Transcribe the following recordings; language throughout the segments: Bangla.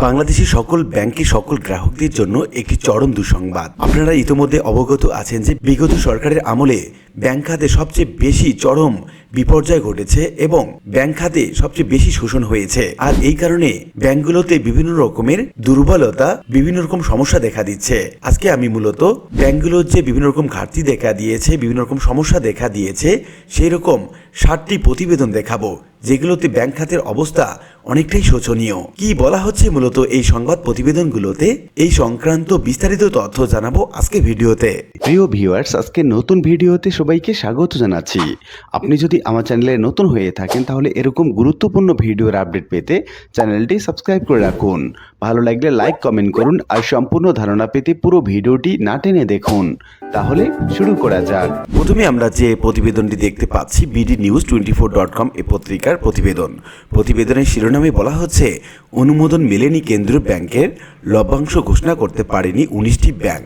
বাংলাদেশের সকল ব্যাংকে সকল গ্রাহকদের জন্য একটি চরম দুঃসংবাদ। আপনারা ইতিমধ্যে অবগত আছেন যে বিগত সরকারের আমলে ব্যাংক খাতে সবচেয়ে বেশি চরম বিপর্যয় ঘটেছে এবং ব্যাংক খাতে সবচেয়ে বেশি শোষণ হয়েছে। আর এই কারণে ব্যাংকগুলোতে বিভিন্ন রকমের দুর্বলতা, বিভিন্ন রকম সমস্যা দেখা দিচ্ছে। আজকে আমি মূলত ব্যাংকগুলোর যে বিভিন্ন রকম ঘাটতি দেখা দিয়েছে, বিভিন্ন রকম সমস্যা দেখা দিয়েছে, সেই রকম ষাটটি প্রতিবেদন দেখাবো, যেগুলোতে ব্যাংক খাতের অবস্থা অনেকটাই শোচনীয়। কি বলা হচ্ছে মূলত এই সংবাদ প্রতিবেদনগুলোতে? এই সংক্রান্ত বিস্তারিত তথ্য জানাব আজকে ভিডিওতে। প্রিয় ভিউয়ার্স, আজকে নতুন ভিডিওতে সবাইকে স্বাগত জানাচ্ছি। আপনি যদি আমার চ্যানেলে নতুন হয়ে থাকেন, তাহলে এরকম গুরুত্বপূর্ণ ভিডিওর আপডেট পেতে চ্যানেলটি সাবস্ক্রাইব করে রাখুন। ভালো লাগলে লাইক, কমেন্ট করুন আর সম্পূর্ণ ধারণা পেতে পুরো ভিডিওটি না টেনে দেখুন। তাহলে শুরু করা যাক। প্রথমে আমরা যে প্রতিবেদনটি দেখতে পাচ্ছি, BD news twenty four dot com এ পত্রিকার প্রতিবেদন। প্রতিবেদনের শিরোনামে বলা হচ্ছে, অনুমোদন মেলেনি কেন্দ্রীয় ব্যাংকের, লভ্যাংশ ঘোষণা করতে পারেনি উনিশটি ব্যাংক।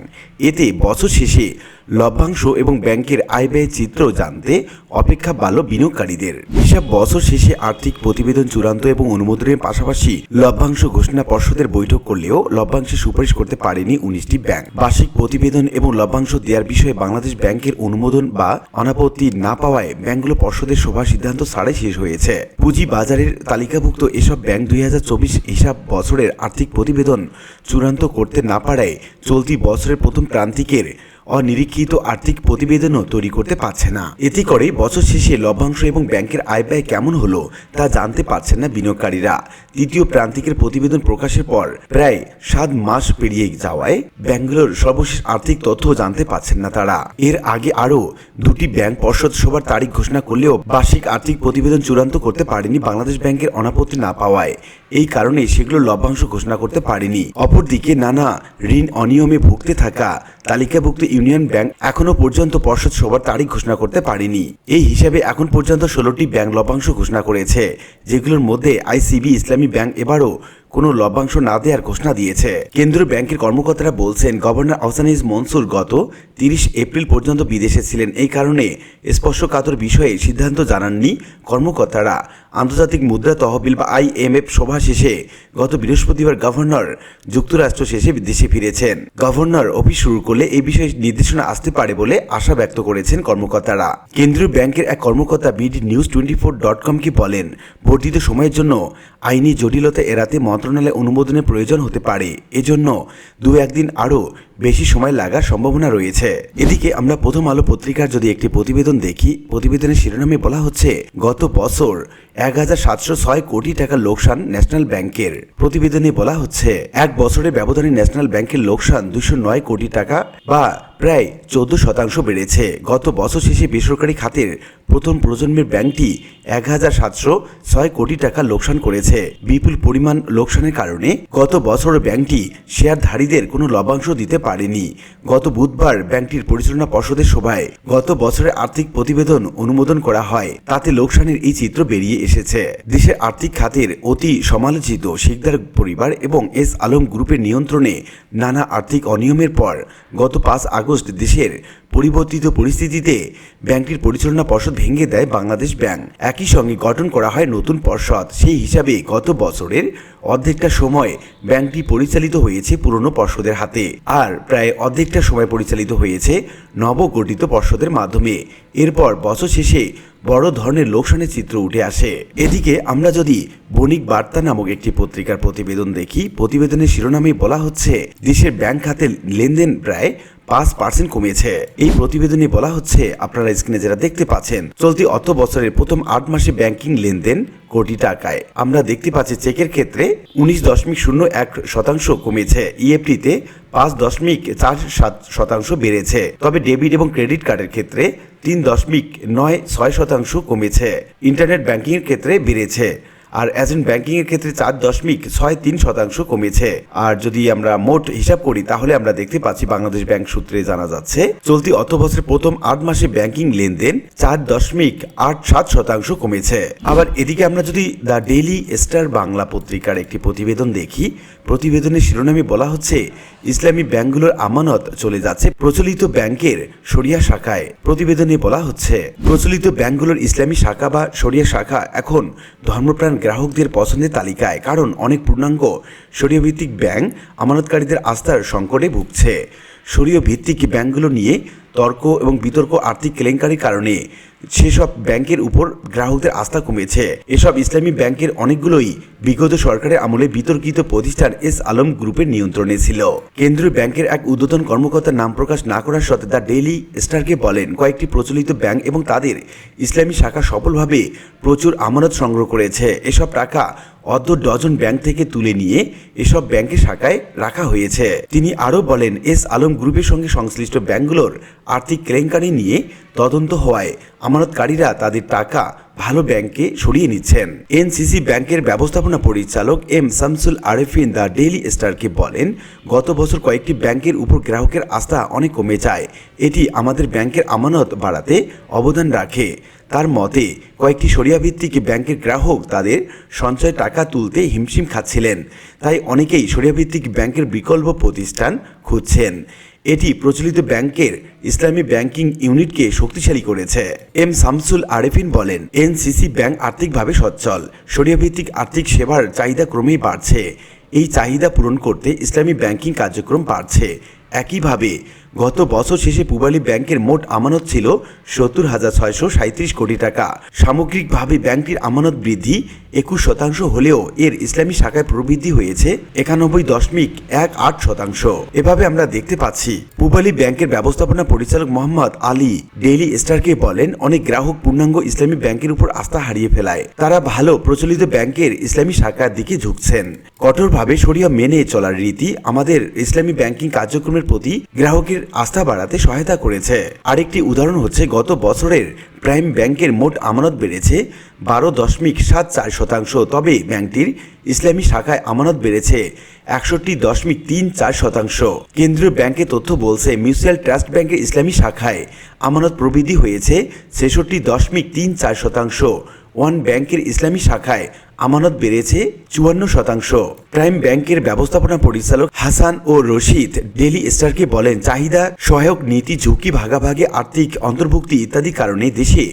এতে বছর শেষে লভ্যাংশ এবং ব্যাংকের আয় ব্যয় চিত্র জানতে অপেক্ষা বাড়ল বিনিয়োগকারীদের। হিসাব বছর শেষে আর্থিক প্রতিবেদন চূড়ান্ত এবং অনুমোদনের পাশাপাশি লভ্যাংশ ঘোষণা পর্ষদের বৈঠক করলেও লভ্যাংশে সুপারিশ করতে পারেনি উনিশটি ব্যাংক। বার্ষিক প্রতিবেদন এবং লভ্যাংশ দেওয়ার বিষয়ে বাংলাদেশ ব্যাংকের অনুমোদন বা অনাপত্তি না পাওয়ায় ব্যাংকগুলো পর্ষদের সভা সিদ্ধান্ত ছাড়াই শেষ হয়েছে। পুঁজি বাজারের তালিকাভুক্ত এসব ব্যাংক দুই হাজার চব্বিশ হিসাব বছরের আর্থিক প্রতিবেদন চূড়ান্ত করতে না পারায় চলতি বছরের প্রথম প্রান্তিকের অনিরীক্ষিত আর্থিক প্রতিবেদনও তৈরি করতে পারছে না। এতে করে বছর শেষে লভ্যাংশ এবং ব্যাংকের আয় ব্যয় কেমন হলো তা জানতে পারছেন না বিনিয়োগকারীরা। তৃতীয় প্রান্তিকের প্রতিবেদন প্রকাশের পর প্রায় সাত মাস পেরিয়ে যাওয়ায় ব্যাংকগুলোর সর্বশেষ আর্থিক তথ্য জানতে পারছেন না তারা। এর আগে আরও দুটি ব্যাংক পর্ষদ সভার তারিখ ঘোষণা করলেও বার্ষিক আর্থিক প্রতিবেদন চূড়ান্ত করতে পারেনি বাংলাদেশ ব্যাংকের অনাপত্তি না পাওয়ায়। এই কারণে সেগুলো লভ্যাংশ ঘোষণা করতে পারেনি। অপরদিকে নানা ঋণ অনিয়মে ভুগতে থাকা তালিকাভুক্ত ইউনিয়ন ব্যাংক এখনও পর্যন্ত পর্ষদ সভার তারিখ ঘোষণা করতে পারেনি। এই হিসাবে এখন পর্যন্ত ষোলোটি ব্যাংক লভ্যাংশ ঘোষণা করেছে, যেগুলোর মধ্যে আইসিবি, ইসলামী ব্যাংক এবারও কোনো লভ্যাংশ না দেওয়ার ঘোষণা দিয়েছে। কেন্দ্রীয় ব্যাংকের কর্মকর্তারা বলছেন, গভর্নর আহসানিজ মনসুর গত তিরিশ এপ্রিল পর্যন্ত বিদেশে ছিলেন। এই কারণে স্পর্শকাতর বিষয়ে সিদ্ধান্ত জানাননি কর্মকর্তারা। আন্তর্জাতিক মুদ্রা তহবিল বা আইএমএফ সভা শেষে গত বৃহস্পতিবার গভর্নর যুক্তরাষ্ট্র শেষে দেশে ফিরেছেন। গভর্নর অফিস শুরু করলে এই বিষয়ে নির্দেশনা আসতে পারে বলে আশা ব্যক্ত করেছেন কর্মকর্তারা। কেন্দ্রীয় ব্যাংকের এক কর্মকর্তা BD news twenty four dot কমকে বলেন, বর্ধিত সময়ের জন্য আইনি জটিলতা এড়াতে মন্ত্রণালয় অনুমোদনের প্রয়োজন হতে পারে। এজন্য দু একদিন আরও বেশি সময় লাগার সম্ভাবনা রয়েছে। এদিকে আমরা প্রথম আলো পত্রিকার যদি একটি প্রতিবেদন দেখি, প্রতিবেদনের শিরোনামে বলা হচ্ছে, গত বছর এক হাজার সাতশো ছয় কোটি টাকা লোকসান ন্যাশনাল ব্যাংকের। প্রতিবেদনে বলা হচ্ছে, এক বছরের ব্যবধানে ন্যাশনাল ব্যাংকের লোকসান দুশো নয় কোটি টাকা বা প্রায় চোদ্দ শতাংশ বেড়েছে। গত বছর শেষে বেসরকারি খাতের প্রথম প্রজন্মের ব্যাংকটি এক হাজার সাতশো ছয় কোটি টাকা লোকসান করেছে। বিপুল পরিমাণ লোকসানের কারণে গত বছর ব্যাংকটি শেয়ারধারীদের কোনো লভ্যাংশ দিতে পারেনি। গত বুধবার ব্যাংকটির পরিচালনা পর্ষদের সভায় গত বছরের আর্থিক প্রতিবেদন অনুমোদন করা হয়। তাতে লোকসানের এই চিত্র বেরিয়ে এসেছে। দেশের আর্থিক খাতের অতি সমালোচিত শিকদার পরিবার এবং এস আলম গ্রুপের নিয়ন্ত্রণে নানা আর্থিক অনিয়মের পর গত পাঁচ আগস্ট দেশের পরিবর্তিত পরিস্থিতিতে ব্যাংকটির পরিচালনা পর্ষদ ভেঙে দেয় বাংলাদেশ ব্যাংক। একই সঙ্গে গঠন করা হয় নতুন পর্ষদ। সেই হিসাবে গত বছরের অর্ধেকটা সময় ব্যাংকটি পরিচালিত হয়েছে পুরনো পর্ষদের হাতে আর প্রায় অর্ধেকটা সময় পরিচালিত হয়েছে নবগঠিত পর্ষদের মাধ্যমে। এরপর বছর শেষে বড় ধরনের লোকসানের চিত্র উঠে আসে। এদিকে আমরা যদি বণিক বার্তা নামক একটি পত্রিকার প্রতিবেদন দেখি, প্রতিবেদনের শিরোনামে বলা হচ্ছে, দেশের ব্যাংক খাতে লেনদেন প্রায় পাঁচ পার্সেন্ট কমেছে এই প্রতিবেদনে বলা হচ্ছে, আপনারা স্ক্রিনে যেটা দেখতে পাচ্ছেন, চলতি অর্থ বছরের প্রথম আট মাসে ব্যাংকিং লেনদেন কোটি টাকায়। আমরা দেখতে পাচ্ছি চেকের ক্ষেত্রে উনিশ দশমিক শূন্য এক শতাংশ কমেছে ইএফটিতে পাঁচ দশমিক চার সাত শতাংশ বেড়েছে। তবে ডেবিট এবং ক্রেডিট কার্ডের ক্ষেত্রে তিন দশমিক নয় ছয় শতাংশ কমেছে। ইন্টারনেট ব্যাংকিংয়ের ক্ষেত্রে বেড়েছে। আর এজেন্ট ব্যাংকিং এর ক্ষেত্রে চার দশমিক ছয় তিন শতাংশ কমেছে। আর যদি আমরা মোট হিসাব করি, তাহলে আমরা দেখতে পাচ্ছি বাংলাদেশ ব্যাংক সূত্রে জানা যাচ্ছে, চলতি অর্থ বছরের প্রথম আট মাসে ব্যাংকিং লেনদেন চার দশমিক আট সাত শতাংশ কমেছে। আবার এদিকে আমরা যদি দ্য ডেইলি স্টার বাংলা পত্রিকার একটি প্রতিবেদন দেখি প্রতিবেদনের শিরোনামে বলা হচ্ছে, ইসলামী ব্যাংকগুলোর আমানত চলে যাচ্ছে প্রচলিত ব্যাংকের সরিয়া শাখায়। প্রতিবেদনে বলা হচ্ছে, প্রচলিত ব্যাংকগুলোর ইসলামী শাখা বা সরিয়া শাখা এখন ধর্মপ্রাণ গ্রাহকদের পছন্দের তালিকায়, কারণ অনেক পূর্ণাঙ্গ সরিয় ভিত্তিক ব্যাংক আমানতকারীদের আস্থার সংকটে ভুগছে। সরিয় ভিত্তিক ব্যাংকগুলো নিয়ে তর্ক এবং বিতর্ক আর্থিক কেলেঙ্কারির কারণে সেসব ব্যাংকের উপর গ্রাহকদের আস্থা কমেছে। এসব ইসলামী ব্যাংকের অনেকগুলোই বিগত সরকারের আমলে বিতর্কিত প্রতিষ্ঠান এস আলম গ্রুপের নিয়ন্ত্রণে ছিল। কেন্দ্রীয় ব্যাংকের এক উদ্বোধন কর্মকর্তার নাম প্রকাশ না করার সত্ত্বে দ্য ডেইলি স্টারকে বলেন, কয়েকটি প্রচলিত ব্যাংক এবং তাদের ইসলামী শাখা সফলভাবে প্রচুর আমানত সংগ্রহ করেছে। এসব টাকা অর্ধ ডজন ব্যাংক থেকে তুলে নিয়ে এসব ব্যাংকের শাখায় রাখা হয়েছে। তিনি আরও বলেন, এস আলম গ্রুপের সঙ্গে সংশ্লিষ্ট ব্যাংকগুলোর আর্থিক কেলেঙ্কারি নিয়ে তদন্ত হওয়ায় আমানতকারীরা তাদের টাকা ভালো ব্যাংকে সরিয়ে নিচ্ছেন। এনসিসি ব্যাংকের ব্যবস্থাপনা পরিচালক M Shamsul Arefin the daily স্টারকে বলেন, গত বছর কয়েকটি ব্যাংকের উপর গ্রাহকের আস্থা অনেক কমে যায়। এটি আমাদের ব্যাংকের আমানত বাড়াতে অবদান রাখে। তার মতে, কয়েকটি সরিয়াভিত্তিক ব্যাংকের গ্রাহক তাদের সঞ্চয় টাকা তুলতে হিমশিম খাচ্ছিলেন। তাই অনেকেই সরিয়াভিত্তিক ব্যাংকের বিকল্প প্রতিষ্ঠান খুঁজছেন। এটি প্রচলিত ব্যাংকের ইসলামী ব্যাংকিং ইউনিটকে শক্তিশালী করেছে। এম শামসুল আরেফিন বলেন, এনসিসি ব্যাংক আর্থিকভাবে সচ্ছল। সরিয়াভিত্তিক আর্থিক সেবার চাহিদা ক্রমেই বাড়ছে। এই চাহিদা পূরণ করতে ইসলামী ব্যাংকিং কার্যক্রম বাড়ছে। একইভাবে গত বছর শেষে পূবালী ব্যাংকের মোট আমানত ছিল সত্তর হাজার ছয়শো সাঁত্রিশ কোটি টাকা। সামগ্রিকভাবে ব্যাংকটির আমানত বৃদ্ধি একুশ শতাংশ হলেও এর ইসলামী শাখায় প্রবৃদ্ধি হয়েছে একানব্বই দশমিক এক আট শতাংশ। এভাবে আমরা দেখতে পাচ্ছি, পূবালী ব্যাংকের ব্যবস্থাপনা পরিচালক মোহাম্মদ আলী ডেইলি স্টারকে বলেন, অনেক গ্রাহক পূর্ণাঙ্গ ইসলামী ব্যাংকের উপর আস্থা হারিয়ে ফেলায়। তারা ভালো প্রচলিত ব্যাংকের ইসলামী শাখার দিকে ঝুঁকছেন। কঠোরভাবে সরিয়া মেনে চলার রীতি আমাদের ইসলামী ব্যাংকিং কার্যক্রমের প্রতি গ্রাহকের আস্থা বাড়াতে সহায়তা করেছে। আরেকটি উদাহরণ হচ্ছে, গত বছরের প্রাইম ব্যাংকের মোট আমানত বেড়েছে বারো দশমিক সাত চার শতাংশ। তবে ব্যাংকটির ইসলামী শাখায় আমানত বেড়েছে একষট্টি দশমিক তিন চার শতাংশ। কেন্দ্রীয় ব্যাংকের তথ্য বলছে, মিউচুয়াল ট্রাস্ট ব্যাংকের ইসলামী শাখায় আমানত প্রবৃদ্ধি হয়েছে ছেষট্টি দশমিক তিন চার শতাংশ। ওয়ান ব্যাংকের ইসলামী শাখায় আমানত বেড়েছে চুয়ান্ন শতাংশ। প্রাইম ব্যাংকের ব্যবস্থাপনা পরিচালক হাসান ও রশিদ ডেলি স্টারকে বলেন, চাহিদা, সহায়ক নীতি, ঝুঁকি, ভাগাভাগি, আর্থিক অন্তর্ভুক্তি ইত্যাদি কারণে দেশে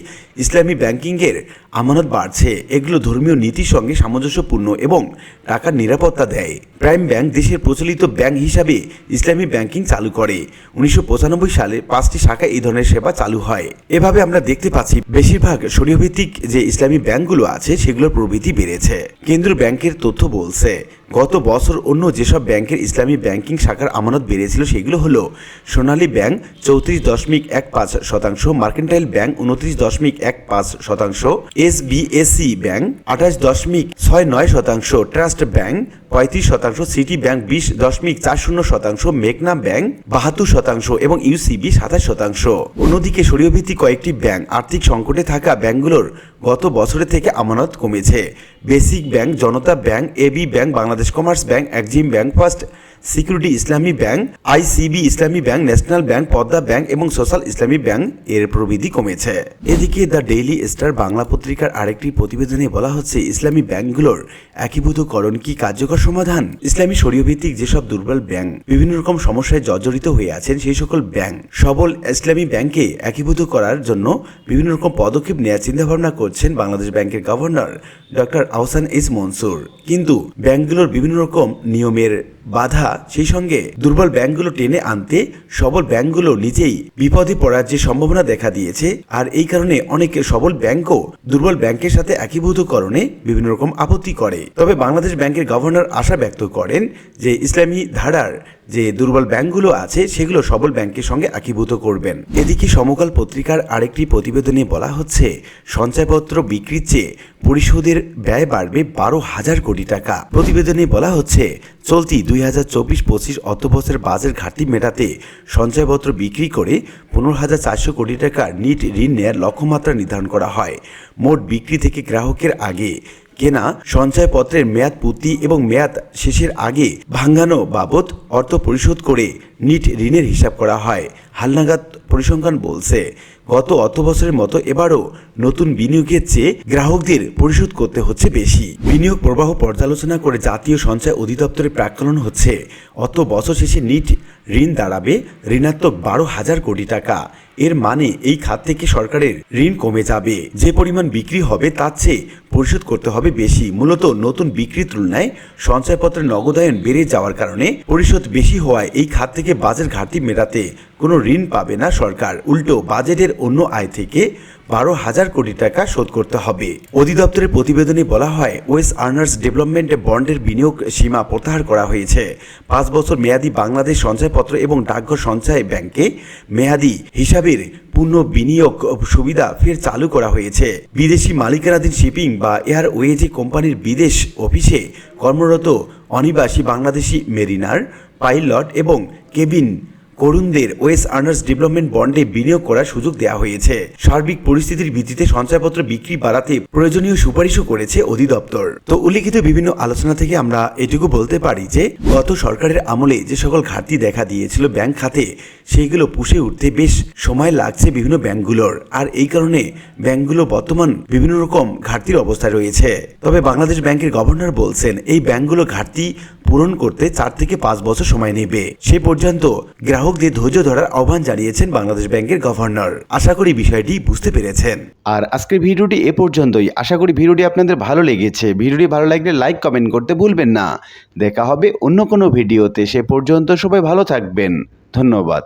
ইসলামী ব্যাংকিংয়ের আমানত বাড়ছে। এগুলো ধর্মীয় নীতির সঙ্গে সামঞ্জস্যপূর্ণ এবং টাকার নিরাপত্তা দেয়। প্রাইম ব্যাংক দেশের প্রচলিত ব্যাংক হিসাবে ইসলামী ব্যাংকিং চালু করে। উনিশশো পঁচানব্বই সালে পাঁচটি শাখায় এই ধরনের সেবা চালু হয়। এভাবে আমরা দেখতে পাচ্ছি, বেশিরভাগ সরিয়ভিত্তিক যে ইসলামী ব্যাংকগুলো আছে, সেগুলোর প্রবৃদ্ধি বেড়েছে। কেন্দ্রীয় ব্যাংকের তথ্য বলছে, গত বছর অন্য যেসব ব্যাংকের ইসলামী ব্যাংকিং শাখার আমানত বেড়েছিল, সেগুলো হলো সোনালী ব্যাংক চৌত্রিশ দশমিক এক পাঁচ শতাংশ, মার্কেন্টাইল ব্যাংক উনত্রিশ দশমিক এক পাঁচ শতাংশ এস বিএসসি ব্যাংক আঠাশ দশমিক ছয় নয় শতাংশ, ট্রাস্ট ব্যাংক পঁয়ত্রিশ শতাংশ, সিটি ব্যাংক বিশ দশমিক চার শূন্য শতাংশ, মেঘনা ব্যাংক বাহাত্তর শতাংশ এবং ইউসিবি সাতাশ শতাংশ। অন্যদিকে সরিয়ভিত্তিক কয়েকটি ব্যাংক আর্থিক সংকটে থাকা ব্যাংকগুলোর গত বছরের থেকে আমানত কমেছে। Basic bank, Janata bank AB bank, Bangladesh commerce bank, Exim bank, first security Islami bank ICB Islami bank, national bank, Padma bank এবং সোশ্যাল ইসলামী ব্যাংক এর প্রবৃদ্ধি কমেছে। এদিকে দ্য ডেইলি স্টার বাংলা পত্রিকার আরেকটি প্রতিবেদনে বলা হচ্ছে, ইসলামী ব্যাংকগুলোর একীভূতকরণ কি কার্যকর সমাধান? ইসলামী সরিয়ভিত্তিক যেসব দুর্বল ব্যাংক, বিভিন্ন রকম সমস্যায় জর্জরিত হয়ে আছেন সেই সকল ব্যাংক, সবল ইসলামী ব্যাংকে একীভূত করার জন্য বিভিন্ন রকম পদক্ষেপ নেওয়ার চিন্তাভাবনা করছেন বাংলাদেশ ব্যাংকের governor doctor Ahsan S Mansur. কিন্তু ব্যাংকগুলোর বিভিন্ন রকম নিয়মের বাধা। সেই সঙ্গে দুর্বল ব্যাংকগুলো টেনে আনতে সবল ব্যাংকগুলো নিজেই বিপদে পড়ার যে সম্ভাবনা দেখা দিয়েছে, আর এই কারণে অনেক সবল ব্যাংকও দুর্বল ব্যাংকের সাথে একীভূতকরণে বিভিন্ন রকম আপত্তি করে। তবে বাংলাদেশ ব্যাংকের গভর্নর আশা ব্যক্ত করেন যে ইসলামী ধারার যে দুর্বল ব্যাংকগুলো আছে, সেগুলো সবল ব্যাংকের সঙ্গে একীভূত করবেন। এদিকে সমকাল পত্রিকার আরেকটি প্রতিবেদনে বলা হচ্ছে, সঞ্চয়পত্র বিক্রির চেয়ে পরিশোধের ব্যয় বাড়বে বারো হাজার কোটি টাকা। প্রতিবেদনে বলা হচ্ছে চলতি দুই হাজার চব্বিশ পঁচিশ অর্থবছরের বাজেট ঘাটতি মেটাতে সঞ্চয়পত্র বিক্রি করে পনেরো হাজার চারশো কোটি টাকা নিট ঋণ নেয়ার লক্ষ্যমাত্রা নির্ধারণ করা হয়। মোট বিক্রি থেকে গ্রাহকের আগে কেনা সঞ্চয়পত্রের মেয়াদ পূর্তি এবং মেয়াদ শেষের আগে ভাঙ্গানো বাবদ অর্থ পরিশোধ করে নিট ঋণের হিসাব করা হয়। হালনাগাদ পরিসংখ্যান বলছে, গত অর্থ বছরের মতো এবারও নতুন বিনিয়োগের চেয়ে গ্রাহকদের পরিশোধ করতে হচ্ছে বেশি। বিনিয়োগ প্রবাহ পর্যালোচনা করে জাতীয় সঞ্চয় অধিদপ্তরের প্রাক্কলন হচ্ছে। অত বছর শেষে নিট ঋণ দাঁড়াবে ঋণাত্মক বারো হাজার কোটি টাকা। এর মানে এই খাত থেকে সরকারের ঋণ কমে যাবে। যে পরিমাণ বিক্রি হবে তার চেয়ে পরিশোধ করতে হবে বেশি। মূলত নতুন বিক্রির তুলনায় সঞ্চয়পত্রের নগদায়ন বেড়ে যাওয়ার কারণে পরিশোধ বেশি হওয়ায় এই খাত থেকে বাজেট ঘাটতি মেটাতে কোনো ঋণ পাবে না সরকার। উল্টো, বাজেটের অন্য আয় থেকে বারো হাজার কোটি টাকা শোধ করতে হবে। অধিদপ্তরের প্রতিবেদনে বলা হয় ওয়েস্ট আর্নার্স ডেভেলপমেন্ট বন্ডের বিনিয়োগ সীমা প্রত্যাহার করা হয়েছে। পাঁচ বছর মেয়াদি বাংলাদেশ সঞ্চয়পত্র এবং ডাকঘর সঞ্চয় ব্যাংকে মেয়াদী হিসাবের পূর্ণ বিনিয়োগ সুবিধা ফের চালু করা হয়েছে। বিদেশি মালিকানাধীন শিপিং বা এয়ারওয়েজে কোম্পানির বিদেশ অফিসে কর্মরত অনিবাসী বাংলাদেশি মেরিনার, পাইলট এবং কেবিন করুণদের ওয়েস্ট আর্নার্স ডেভেলপমেন্ট বন্ডে বিনিয়োগ করার সুযোগ দেওয়া হয়েছে। সার্বিক পরিস্থিতির ভিত্তিতে সঞ্চয়পত্র বিক্রি বাড়াতে প্রয়োজনীয় সুপারিশও করেছে অধিদপ্তর। তো উল্লিখিত বিভিন্ন আলোচনা থেকে আমরা এটুকু বলতে পারি যে, গত সরকারের আমলে যে সকল ঘাটতি দেখা দিয়েছিল ব্যাংক খাতে, সেইগুলো পুষে উঠতে বেশ সময় লাগছে বিভিন্ন ব্যাংকগুলোর। আর এই কারণে ব্যাংকগুলো বর্তমান বিভিন্ন রকম ঘাটতির অবস্থায় রয়েছে। তবে বাংলাদেশ ব্যাংকের গভর্নর বলছেন, এই ব্যাংকগুলো ঘাটতি পূরণ করতে চার থেকে পাঁচ বছর সময় নেবে। সে পর্যন্ত গ্রাহকদের ধৈর্য ধরার আহ্বান জানিয়েছেন বাংলাদেশ ব্যাংকের গভর্নর। আশা করি বিষয়টি বুঝতে পেরেছেন। আর আজকের ভিডিওটি এ পর্যন্তই। আশা করি ভিডিওটি আপনাদের ভালো লেগেছে। ভিডিওটি ভালো লাগলে লাইক, কমেন্ট করতে ভুলবেন না। দেখা হবে অন্য কোনো ভিডিওতে। সে পর্যন্ত সবাই ভালো থাকবেন। ধন্যবাদ।